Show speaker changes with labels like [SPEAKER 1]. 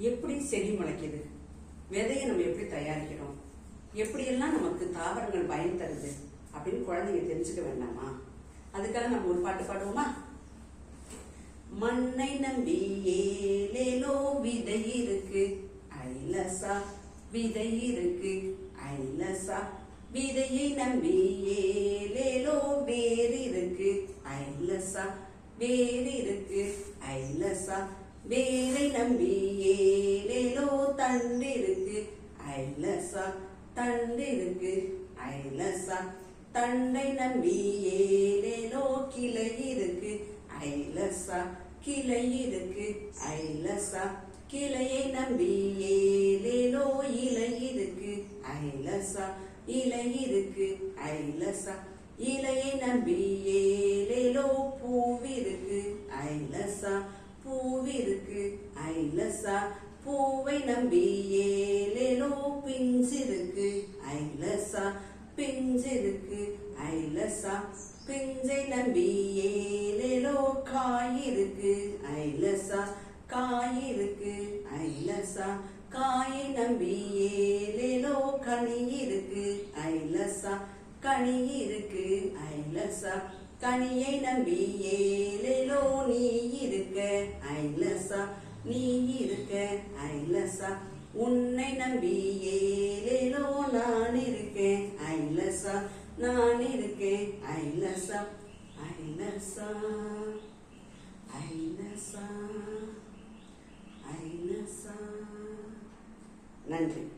[SPEAKER 1] எப்படி செடி முளைக்குது? விதையை நம்ம எப்படி தயாரிக்கிறோம்? எப்படியெல்லாம் நமக்கு தாவரங்கள் பயன் தருது அப்படின்னு குழந்தைங்க தெரிஞ்சுக்க வேண்டாமா? அதுக்காக நம்ம ஒரு பாட்டு பாடுவோமா? மண்ணை நம்பி ஏலேலோ விதை இருக்கு ஐலசா விதை இருக்கு ஐலசா விதையை நம்பி ஏலேலோ வேர் இருக்கு ஐலசா வேர் இருக்கு ஐலசா வேலை நம்பி ஏலேலோ தண்டிருக்கு ஐலசா தண்டிருக்கு ஐலசா தண்டை நம்பி ஏலேலோ கிளை இருக்கு ஐலசா கிளை இருக்கு ஐலசா கிளையை நம்பி ஏலேலோ இலை இருக்கு ஐலசா இலை இருக்கு ஐலசா இலையை நம்பி ஏ பூவிருக்கு ஐலசா பூவை நம்பி ஏலேலோ பிஞ்சிருக்கு. ஐலசா பிஞ்சிருக்கு ஐலசா. பிஞ்சை நம்பி ஏலேலோ காயிருக்கு. ஐலசா காயிருக்கு ஐலசா. காயை நம்பி ஏலேலோ கனி இருக்கு ஐலசா கனி இருக்கு ஐலசா. கனியை நம்பி ஏ நீ இருக்க ஐலசா நீ இருக்க ஐலசா. உன்னை நம்பி ஏலேலோ நான் இருக்கேன் ஐலசா. நான் இருக்கேன் ஐலசா. ஐலசா. ஐலசா. ஐலசா. நன்றி.